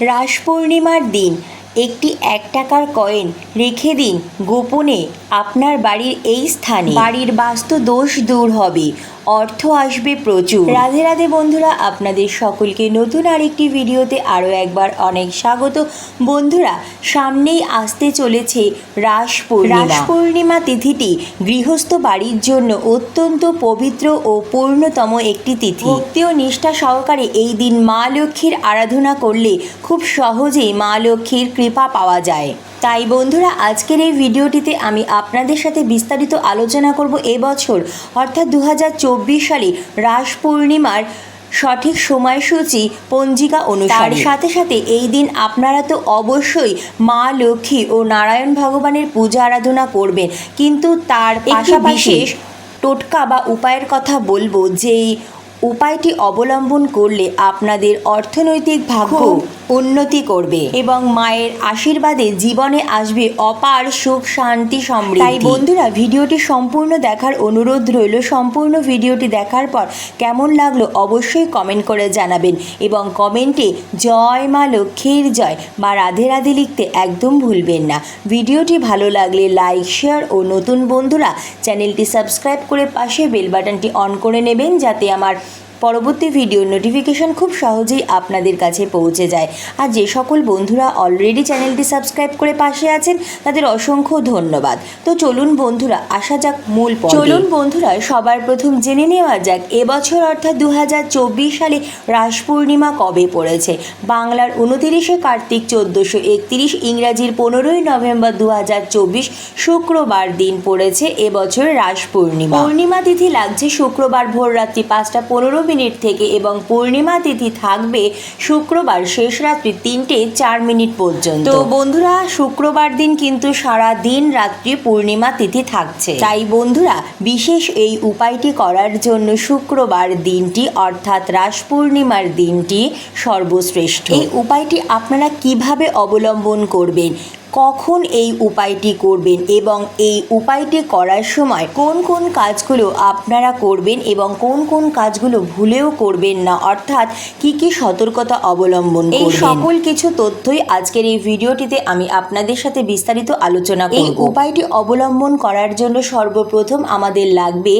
রাস পূর্ণিমার দিন। একটি এক টাকার কয়েন রেখে দিন গোপনে আপনার বাড়ির এই স্থানে। বাড়ির বাস্তু দোষ দূর হবে। অর্থ আসবে প্রচুর। রাধে রাধে বন্ধুরা আপনাদের সকলকে নতুন আরেকটি ভিডিওতে আরও একবার অনেক স্বাগত। বন্ধুরা সামনেই আসতে চলেছে রাস রাস পূর্ণিমা তিথিটি গৃহস্থ বাড়ির জন্য অত্যন্ত পবিত্র ও পূর্ণতম একটি তিথি। ভক্তি ও নিষ্ঠা সহকারে এই দিন মা লক্ষ্মীর আরাধনা করলে খুব সহজেই মা লক্ষ্মীর কৃপা পাওয়া যায়। তাই বন্ধুরা আজকের এই ভিডিওটিতে আমি আপনাদের সাথে বিস্তারিত আলোচনা করব এবছর অর্থাৎ দু হাজার চব্বিশ সালে রাস পূর্ণিমার সঠিক সময়সূচি পঞ্জিকা অনুসারে। তার সাথে সাথে এই দিন আপনারা তো অবশ্যই মা লক্ষ্মী ও নারায়ণ ভগবানের পূজা আরাধনা করবেন। কিন্তু তার পাশাপাশি টোটকা বা উপায়ের কথা বলব যেই উপায়টি অবলম্বন করলে আপনাদের অর্থনৈতিক ভাগ্য উন্নতি করবে এবং মায়ের আশীর্বাদে জীবনে আসবে অপার সুখ, শান্তি, সমৃদ্ধি। তাই বন্ধুরা, ভিডিওটি সম্পূর্ণ দেখার অনুরোধ রইল। সম্পূর্ণ ভিডিওটি দেখার পর কেমন লাগল অবশ্যই কমেন্ট করে জানাবেন এবং কমেন্টে জয় মা লক্ষ্মীর জয় বা রাধে রাধে লিখতে একদম ভুলবেন না। ভিডিওটি ভালো লাগলে লাইক, শেয়ার ও নতুন বন্ধুরা চ্যানেলটি সাবস্ক্রাইব করে পাশে বেল বাটনটি অন করে নেবেন যাতে আমার পরবর্তী ভিডিওর নোটিফিকেশন খুব সহজেই আপনাদের কাছে পৌঁছে যায়। আর যে সকল বন্ধুরা অলরেডি চ্যানেলটি সাবস্ক্রাইব করে পাশে আছেন তাদের অসংখ্য ধন্যবাদ। তো চলুন বন্ধুরা আসা যাক মূল চলুন বন্ধুরা সবার প্রথম জেনে নেওয়া যাক এবছর অর্থাৎ দু হাজার চব্বিশ সালে রাস পূর্ণিমা কবে পড়েছে? বাংলার উনতিরিশে কার্তিক চোদ্দোশো একত্রিশ ইংরাজির পনেরোই নভেম্বর দু হাজার চব্বিশ শুক্রবার দিন পড়েছে এবছর রাস পূর্ণিমা। পূর্ণিমা তিথি লাগছে শুক্রবার ভোর রাত্রি পাঁচটা পনেরো মিনিট থেকে এবং পূর্ণিমা তিথি থাকবে শুক্রবার শেষ রাত্রি তিনটে চার মিনিট পর্যন্ত। তো বন্ধুরা শুক্রবার দিন কিন্তু সারা দিন রাত্রি পূর্ণিমা তিথি থাকছে। তাই বন্ধুরা বিশেষ এই উপায়টি করার জন্য শুক্রবার দিনটি অর্থাৎ রাস পূর্ণিমার দিনটি সর্বশ্রেষ্ঠ। এই উপায়টি আপনারা কীভাবে অবলম্বন করবেন? কখন এই উপায়টি করবেন এবং এই উপায়টি করার সময় কোন কোন কাজগুলো আপনারা করবেন এবং কোন কোন কাজগুলো ভুলেও করবেন না অর্থাৎ কি কি সতর্কতা অবলম্বন এই সকল কিছু তথ্যই আজকের এই ভিডিওটিতে আমি আপনাদের সাথে বিস্তারিত আলোচনা করব। এই উপায়টি অবলম্বন করার জন্য সর্বপ্রথম আমাদের লাগবে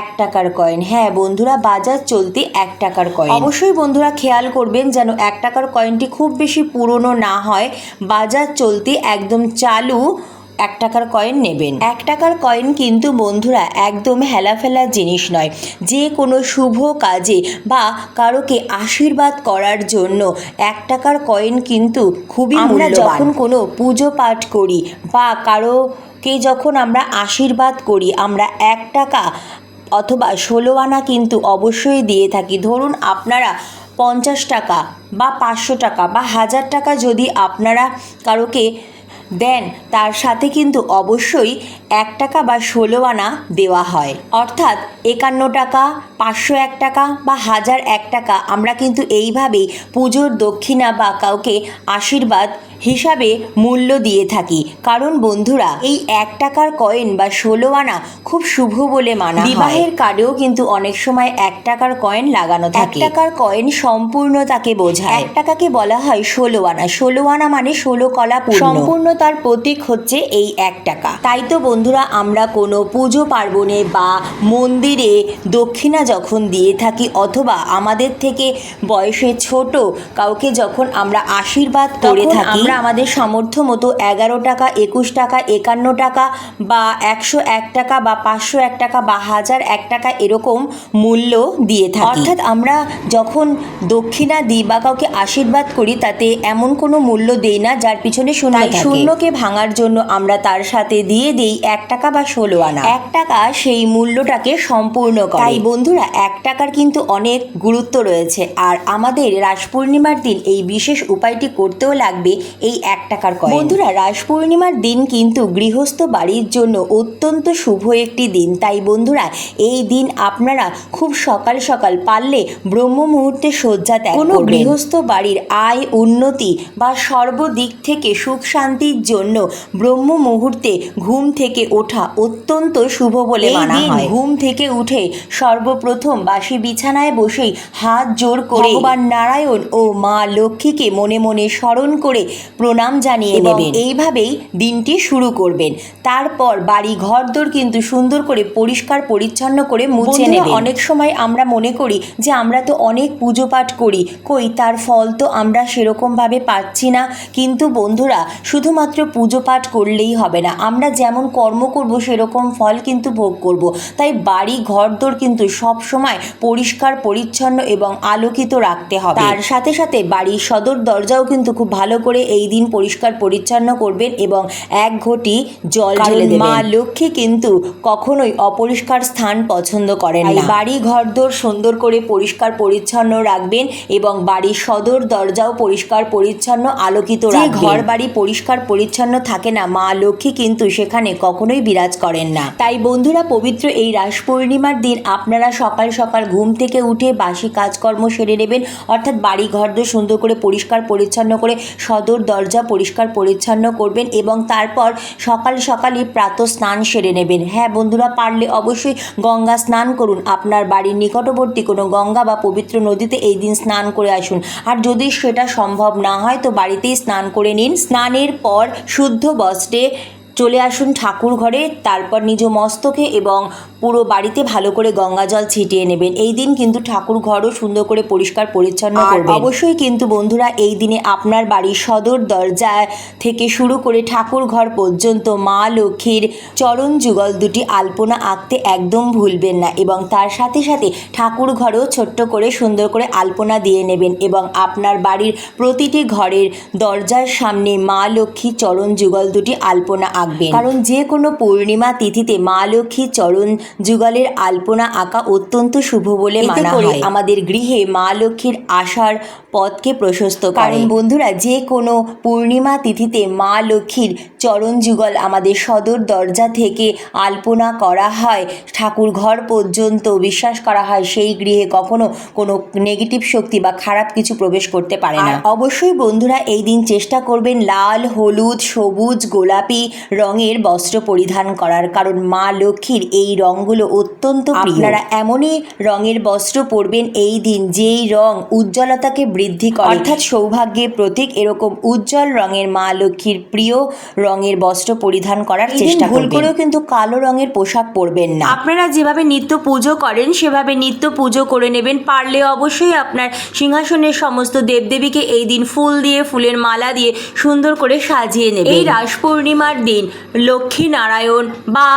এক টাকার কয়েন। হ্যাঁ বন্ধুরা বাজার চলতে এক টাকার কয়েন। অবশ্যই বন্ধুরা খেয়াল করবেন যেন এক টাকার কয়েনটি খুব বেশি পুরনো না হয়। বাজার চলতে একদম চালু এক টাকার কয়েন নেবেন। এক টাকার কয়েন কিন্তু বন্ধুরা একদম হেলাফেলা জিনিস নয়। যে কোনো শুভ কাজে বা কারোকে আশীর্বাদ করার জন্য এক টাকার কয়েন কিন্তু খুবই আমরা যখন কোনো পুজো পাঠ করি বা কারোকে যখন আমরা আশীর্বাদ করি আমরা এক টাকা অথবা ষোলো আনা কিন্তু অবশ্যই দিয়ে থাকি। ধরুন আপনারা পঞ্চাশ টাকা বা পাঁচশো টাকা বা হাজার টাকা যদি আপনারা কারোকে দেন তার সাথে কিন্তু অবশ্যই এক টাকা বা ষোলো আনা দেওয়া হয়। অর্থাৎ একান্ন টাকা, পাঁচশো এক টাকা বা হাজার এক টাকা আমরা কিন্তু এইভাবেই পুজোর দক্ষিণা বা কাউকে আশীর্বাদ হিসাবে মূল্য দিয়ে থাকি। কারণ বন্ধুরা এই এক টাকার কয়েন বা ষোলো আনা খুব শুভ বলে মানা বিবাহের কার্ডেও কিন্তু অনেক সময় এক টাকার কয়েন লাগানো থাকে। এক টাকার কয়েন সম্পূর্ণতাকে বোঝায়। এক টাকাকে বলা হয় ষোলো আনা। ষোলো আনা মানে ষোলো কলা পূর্ণ। সম্পূর্ণতার প্রতীক হচ্ছে এই এক টাকা। তাই তো বন্ধুরা আমরা কোনো পুজো পার্বণে বা মন্দিরে দক্ষিণা যখন দিয়ে থাকি অথবা আমাদের থেকে বয়সে ছোট কাউকে যখন আমরা আশীর্বাদ করে থাকি আমরা আমাদের সামর্থ্য মতো এগারো টাকা একুশ টাকা একান্ন টাকা বা একশো এক টাকা বা পাঁচশো এক টাকা বা হাজার এক টাকা এরকম মূল্য দিয়ে থাকি। অর্থাৎ আমরা যখন দক্ষিণা দিই বা কাউকে আশীর্বাদ করি তাতে এমন কোনো মূল্য দেই না যার পিছনে শূন্য শূন্যকে ভাঙার জন্য আমরা তার সাথে দিয়ে দেই এক টাকা বা ষোলো আনা। এক টাকা সেই মূল্যটাকে সম্পূর্ণ করে। তাই বন্ধুরা এক টাকার কিন্তু অনেক গুরুত্ব রয়েছে। আর আমাদের রাস পূর্ণিমার দিন এই বিশেষ উপায়টি করতেও লাগবে এই এক টাকার কয়েন বন্ধুরা রাস পূর্ণিমার দিন কিন্তু গৃহস্থ বাড়ির জন্য অত্যন্ত শুভ একটি দিন। তাই বন্ধুরা এই দিন আপনারা খুব সকাল সকাল পারলে ব্রহ্ম মুহূর্তে শয্যা ত্যাগ কোনো গৃহস্থ বাড়ির আয় উন্নতি বা সর্বদিক থেকে সুখ শান্তির জন্য ব্রহ্ম মুহূর্তে ঘুম থেকে ওঠা অত্যন্ত শুভ বলে মানা হয়। ঘুম থেকে উঠে সর্বপ্রথম বাসি বিছানায় বসেই হাত জোর করে ভগবান নারায়ণ ও মা লক্ষ্মীকে মনে মনে স্মরণ করে প্রণাম জানিয়ে নেবেন। এইভাবেই দিনটি শুরু করবেন। তারপর বাড়ি ঘরদোর কিন্তু সুন্দর করে পরিষ্কার পরিচ্ছন্ন করে মুছে নেবেন। অনেক সময় আমরা মনে করি যে আমরা তো অনেক পুজো পাঠ করি কই তার ফল তো আমরা সেরকমভাবে পাচ্ছি না। কিন্তু বন্ধুরা শুধুমাত্র পুজো পাঠ করলেই হবে না। আমরা যেমন কর্ম করব সেরকম ফল কিন্তু ভোগ করব। তাই বাড়ি ঘরদোর কিন্তু সব সময় পরিষ্কার পরিচ্ছন্ন এবং আলোকিত রাখতে হবে। তার সাথে সাথে বাড়ির সদর দরজাও কিন্তু খুব ভালো করে এই দিন পরিষ্কার পরিচ্ছন্ন করবেন এবং এক ঘটি জল ঢেলে দেবেন। মা লক্ষ্মী কিন্তু কখনোই অপরিষ্কার স্থান পছন্দ করেন না। বাড়ি ঘরদোর সুন্দর করে পরিষ্কার পরিচ্ছন্ন রাখবেন এবং বাড়ির সদর দরজাও পরিষ্কার পরিচ্ছন্ন আলোকিত রাখবেন। ঘর বাড়ি পরিষ্কার পরিচ্ছন্ন থাকে না মা লক্ষ্মী কিন্তু সেখানে কখনোই বিরাজ করেন না। তাই বন্ধুরা পবিত্র এই রাস পূর্ণিমার দিন আপনারা সকাল সকাল ঘুম থেকে উঠে বাসি কাজকর্ম সেরে নেবেন। অর্থাৎ বাড়ি ঘরদোর সুন্দর করে পরিষ্কার পরিচ্ছন্ন করে সদর দরজা পরিষ্কার পরিচ্ছন্ন করবেন এবং তারপর সকাল সকালই প্রাত স্নান সেরে নেবেন। হ্যাঁ বন্ধুরা, পারলে অবশ্যই গঙ্গা স্নান করুন। আপনার বাড়ির নিকটবর্তী কোনো গঙ্গা বা পবিত্র নদীতে এই দিন স্নান করে আসুন। আর যদি সেটা সম্ভব না হয়, তো বাড়িতেই স্নান করে নিন। স্নানের পর শুদ্ধ বস্ত্রে চলে আসুন ঠাকুর ঘরে তারপর নিজ মস্তকে এবং পুরো বাড়িতে ভালো করে গঙ্গা জল ছিটিয়ে নেবেন। এই দিন কিন্তু ঠাকুর ঘরও সুন্দর করে পরিষ্কার পরিচ্ছন্ন করবেন। অবশ্যই কিন্তু বন্ধুরা এই দিনে আপনার বাড়ির সদর দরজা থেকে শুরু করে ঠাকুর ঘর পর্যন্ত মা লক্ষ্মীর চরণ যুগল দুটি আলপনা আঁকতে একদম ভুলবেন না এবং তার সাথে সাথে ঠাকুর ঘরেও ছোট্ট করে সুন্দর করে আলপনা দিয়ে নেবেন এবং আপনার বাড়ির প্রতিটি ঘরের দরজার সামনে মা লক্ষ্মী চরণ যুগল দুটি আলপনা আঁকবেন কারণ যে কোনো পূর্ণিমা তিথিতে মা লক্ষ্মীর চরণ যুগলের আলপনা আঁকা অত্যন্ত শুভ বলে মানা হয়। আমাদের গৃহে মা লক্ষ্মীর আসার পথকে প্রশস্ত কারণ বন্ধুরা যে কোনো পূর্ণিমা তিথিতে মা লক্ষ্মীর চরণ যুগল আমাদের সদর দরজা থেকে আলপনা করা হয় ঠাকুর ঘর পর্যন্ত বিশ্বাস করা হয় সেই গৃহে কখনো কোনো নেগেটিভ শক্তি বা খারাপ কিছু প্রবেশ করতে পারে না। অবশ্যই বন্ধুরা এই দিন চেষ্টা করবেন লাল হলুদ সবুজ গোলাপি রঙের বস্ত্র পরিধান করার কারণ মা লক্ষ্মীর এই রঙগুলো অত্যন্ত আপনারা এমনই রঙের বস্ত্র পরবেন এই দিন যেই রং উজ্জ্বলতাকে বৃদ্ধি করে। অর্থাৎ সৌভাগ্যের প্রতীক এরকম উজ্জ্বল রঙের মা লক্ষ্মীর প্রিয় রঙের বস্ত্র পরিধান করার চেষ্টা ভুল করেও কিন্তু কালো রঙের পোশাক পরবেন না। আপনারা যেভাবে নিত্য পুজো করেন সেভাবে নিত্য পুজো করে নেবেন। পারলে অবশ্যই আপনার সিংহাসনের সমস্ত দেবদেবীকে এই দিন ফুল দিয়ে ফুলের মালা দিয়ে সুন্দর করে সাজিয়ে নেবেন। এই রাস পূর্ণিমার দিন লক্ষ্মী নারায়ণ বা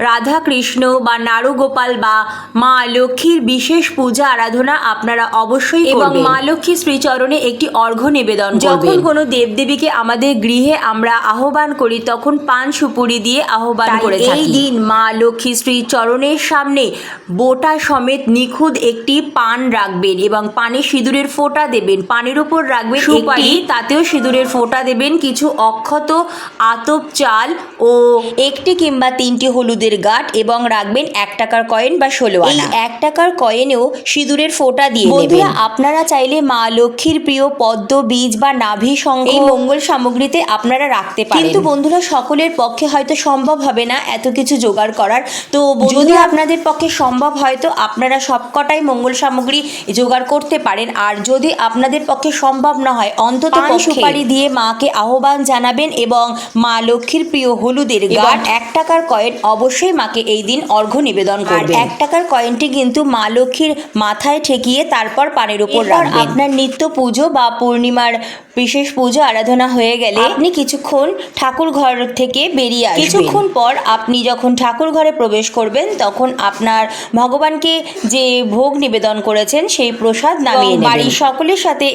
রাধা কৃষ্ণ বা নারুগোপাল বা মা লক্ষ্মীর বিশেষ পূজা আরাধনা আপনারা অবশ্যই এবং। মা লক্ষ্মীর শ্রীচরণে একটি অর্ঘ্য নিবেদন যখন। কোনো দেবদেবীকে আমাদের গৃহে আমরা আহ্বান করি তখন পান সুপুরি দিয়ে আহ্বান করে এই দিন মা লক্ষ্মী শ্রী চরণের সামনে বোটা সমেত নিখুঁত একটি পান রাখবেন এবং পানে সিঁদুরের ফোঁটা দেবেন পানের উপর রাখবেন সুপারি তাতেও সিঁদুরের ফোঁটা দেবেন কিছু অক্ষত আতপ চাল ও একটি কিংবা তিনটি হলুদের গাঁট এবং রাখবেন এক টাকার কয়েন বা ষোলো এই এক টাকার কয়েনেও সিঁদুরের ফোঁটা দিয়ে বন্ধুরা আপনারা চাইলে মা লক্ষ্মীর প্রিয় পদ্ম বীজ বা নাভি শঙ্খ এই মঙ্গল সামগ্রীতে আপনারা রাখতে পারেন। কিন্তু বন্ধুরা সকলের পক্ষে হয়তো সম্ভব হবে না এত কিছু জোগাড় করার। তো যদি আপনাদের পক্ষে সম্ভব হয় তো আপনারা সবকটাই মঙ্গল সামগ্রী জোগাড় করতে পারেন। আর যদি আপনাদের পক্ষে সম্ভব না হয় অন্তত সুপারি দিয়ে মাকে আহ্বান জানাবেন এবং মা লক্ষ্মীর প্রিয় হলুদের গাঁট এক টাকার কয়েন অবশ্যই মাকে এই দিন অর্ঘ্য নিবেদন করবেন। এক টাকার কয়েনটি কিন্তু মা লক্ষ্মীর মাথায় ঠেকিয়ে তারপর পানের উপর রাখবেন। আপনার নিত্য পুজো বা পূর্ণিমার বিশেষ পুজো আরাধনা হয়ে গেলে আপনি কিছুক্ষণ ঠাকুর ঘর থেকে বেরিয়ে আসবেন। কিছুক্ষণ পর আপনি যখন ঠাকুর ঘরে প্রবেশ করবেন তখন আপনার ভগবানকে যে ভোগ নিবেদন করেছেন সেই প্রসাদ নামিয়ে নেবেন। বাড়ির সকলের সাথে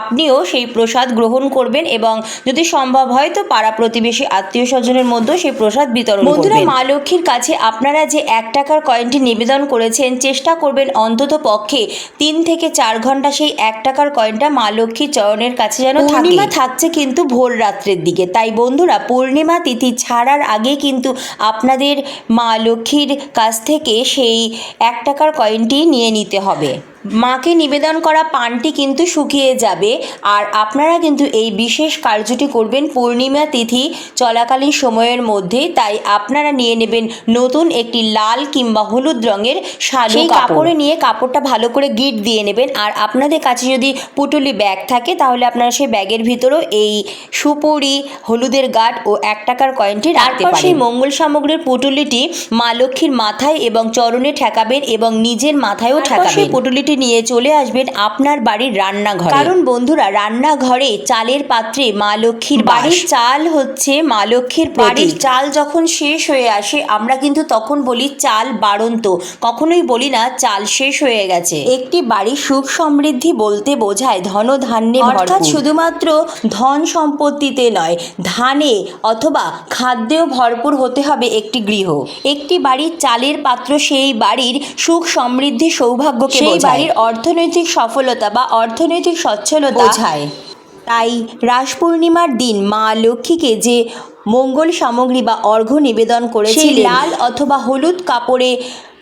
আপনিও সেই প্রসাদ গ্রহণ করবেন এবং যদি সম্ভব হয় তো পাড়া প্রতিবেশী আত্মীয় স্বজনের মধ্যেও সেই প্রসাদ বিতরণ বন্ধুরা মা লক্ষ্মীর কাছে আপনারা যে এক টাকার কয়েনটি নিবেদন করেছেন, চেষ্টা করবেন অন্তত পক্ষে তিন থেকে চার ঘণ্টা সেই এক টাকার কয়েনটা মা লক্ষ্মী চরণের কাছে যেন পূর্ণিমা থাকছে কিন্তু ভোর রাত্রের দিকে। তাই বন্ধুরা, পূর্ণিমা তিথি ছাড়ার আগে কিন্তু আপনাদের মা লক্ষ্মীর কাছ থেকে সেই এক টাকার কয়েনটি নিয়ে নিতে হবে। মাকে নিবেদন করা পানটি কিন্তু শুকিয়ে যাবে আর আপনারা কিন্তু এই বিশেষ কার্যটি করবেন পূর্ণিমা তিথি চলাকালীন সময়ের মধ্যে তাই আপনারা নিয়ে নেবেন নতুন একটি লাল কিংবা হলুদ রঙের শালু সেই কাপড়ে। নিয়ে কাপড়টা ভালো করে গিট দিয়ে নেবেন। আর আপনাদের কাছে যদি পুটুলি ব্যাগ থাকে তাহলে আপনারা সেই ব্যাগের ভিতরেও এই সুপুরি হলুদের গাঁট ও এক টাকার কয়েনটি রাখতে পারেন। সেই মঙ্গল সামগ্রীর পুটুলিটি মা লক্ষ্মীর মাথায় এবং চরণে ঠেকাবেন এবং নিজের মাথায়ও ঠেকাবেন। সেই পুটুলিটি নিয়ে চলে আসবেন আপনার বাড়ির রান্নাঘরে। কারণ বন্ধুরা রান্নাঘরে চালের পাত্রে মা লক্ষ্মীর বাড়ির চাল হচ্ছে মা লক্ষ্মীর বাড়ির চাল যখন শেষ হয়ে আসে আমরা কিন্তু তখন বলি চাল বাড়ন্ত। কখনোই বলি না চাল শেষ হয়ে গেছে। একটি বাড়ির সুখ সমৃদ্ধি বলতে বোঝায় ধন ধান্যে অর্থাৎ শুধুমাত্র ধন সম্পত্তিতে নয় ধানে অথবা খাদ্যেও ভরপুর হতে হবে একটি গৃহ। একটি বাড়ির চালের পাত্র সেই বাড়ির সুখ সমৃদ্ধি সৌভাগ্যকে সেই বাড়ির অর্থনৈতিক সফলতা বা অর্থনৈতিক সচ্ছলতা বোঝায়। তাই রাস পূর্ণিমার দিন মা লক্ষ্মীকে যে মঙ্গল সামগ্রী বা অর্ঘ্য নিবেদন করেছে লাল অথবা হলুদ কাপড়ে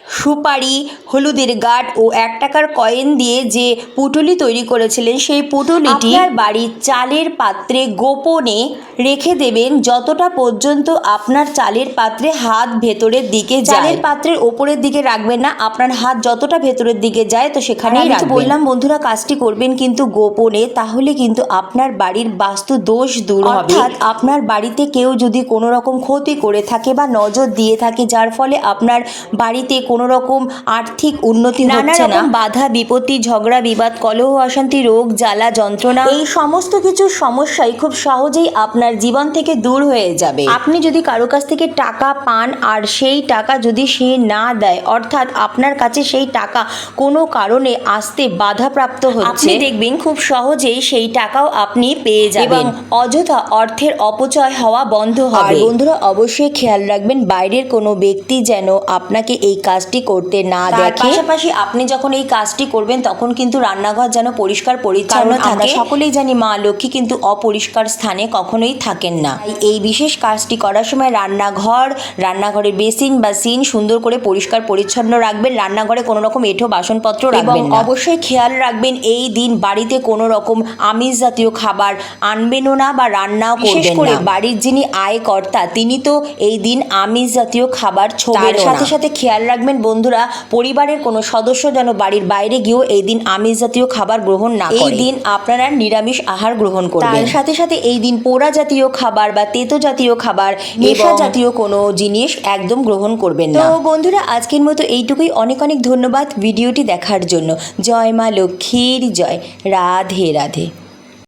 সুপারি হলুদের গাঁট ও এক টাকার কয়েন দিয়ে যে পুটুলি তৈরি করেছিলেন সেই পুটুলিটি আপনার বাড়ির চালের পাত্রে গোপনে রেখে দেবেন যতটা পর্যন্ত আপনার চালের পাত্রে হাত ভেতরের দিকে চালের পাত্রের ওপরের দিকে রাখবেন না আপনার হাত যতটা ভেতরের দিকে যায় তো সেখানেই বললাম বন্ধুরা কাজটি করবেন কিন্তু গোপনে তাহলে কিন্তু আপনার বাড়ির বাস্তু দোষ দূর হবে। অর্থাৎ আপনার বাড়িতে কেউ যদি কোনো রকম ক্ষতি করে থাকে বা নজর দিয়ে থাকে যার ফলে আপনার বাড়িতে কোনো রকম আর্থিক উন্নতি হচ্ছে না। বাধা বিপত্তি ঝগড়া বিবাদ কলহ অশান্তি রোগ জ্বালা যন্ত্রণা এই সমস্ত কিছু সমস্যাই খুব সহজেই আপনার জীবন থেকে দূর হয়ে যাবে। আপনি যদি কারও কাছ থেকে টাকা পান আর সেই টাকা যদি সে না দেয় অর্থাৎ আপনার কাছে সেই টাকা কোনো কারণে আসতে বাধাপ্রাপ্ত হচ্ছে দেখবেন খুব সহজেই সেই টাকাও আপনি পেয়ে যাবেন। অযথা অর্থের অপচয় হওয়া বন্ধ হবে। বন্ধুরা অবশ্যই খেয়াল রাখবেন বাইরের কোনো ব্যক্তি যেন আপনাকে এই কাজটি করতে না দেখে পাশাপাশি আপনি যখন এই কাজটি করবেন তখন কিন্তু রান্নাঘর যেন পরিষ্কার পরিচ্ছন্ন থাকে। সকলেই জানি মা লক্ষ্মী কিন্তু অপরিষ্কার স্থানে কখনোই থাকেন না। এই বিশেষ কাজটি করার সময় রান্নাঘর রান্নাঘরের বেসিন বা সিন সুন্দর করে পরিষ্কার পরিচ্ছন্ন রাখবেন। রান্নাঘরে কোনো রকম এঁঠো বাসনপত্র রাখবেন অবশ্যই খেয়াল রাখবেন এই দিন বাড়িতে কোনো রকম আমিষ জাতীয় খাবার আনবেনও না বা রান্নাও করবেন করে বাড়ির যিনি আয়কর্তা তিনি তো এই দিন আমিষ জাতীয় খাবার ছোবেন। তারও সাথে সাথে খেয়াল রাখবেন বন্ধুরা পরিবারের কোনো সদস্য যেন বাড়ির বাইরে গিয়েও এই দিন আমিষ জাতীয় খাবার গ্রহণ না এই দিন আপনারা নিরামিষ আহার গ্রহণ করবেন। তার সাথে সাথে এই দিন পোড়া জাতীয় খাবার বা তেতো জাতীয় খাবার নেশা জাতীয় কোনো জিনিস একদম গ্রহণ করবেন না। তো বন্ধুরা আজকের মতো এইটুকুই। অনেক অনেক ধন্যবাদ ভিডিওটি দেখার জন্য। জয় মা লক্ষ্মীর জয়। রাধে রাধে।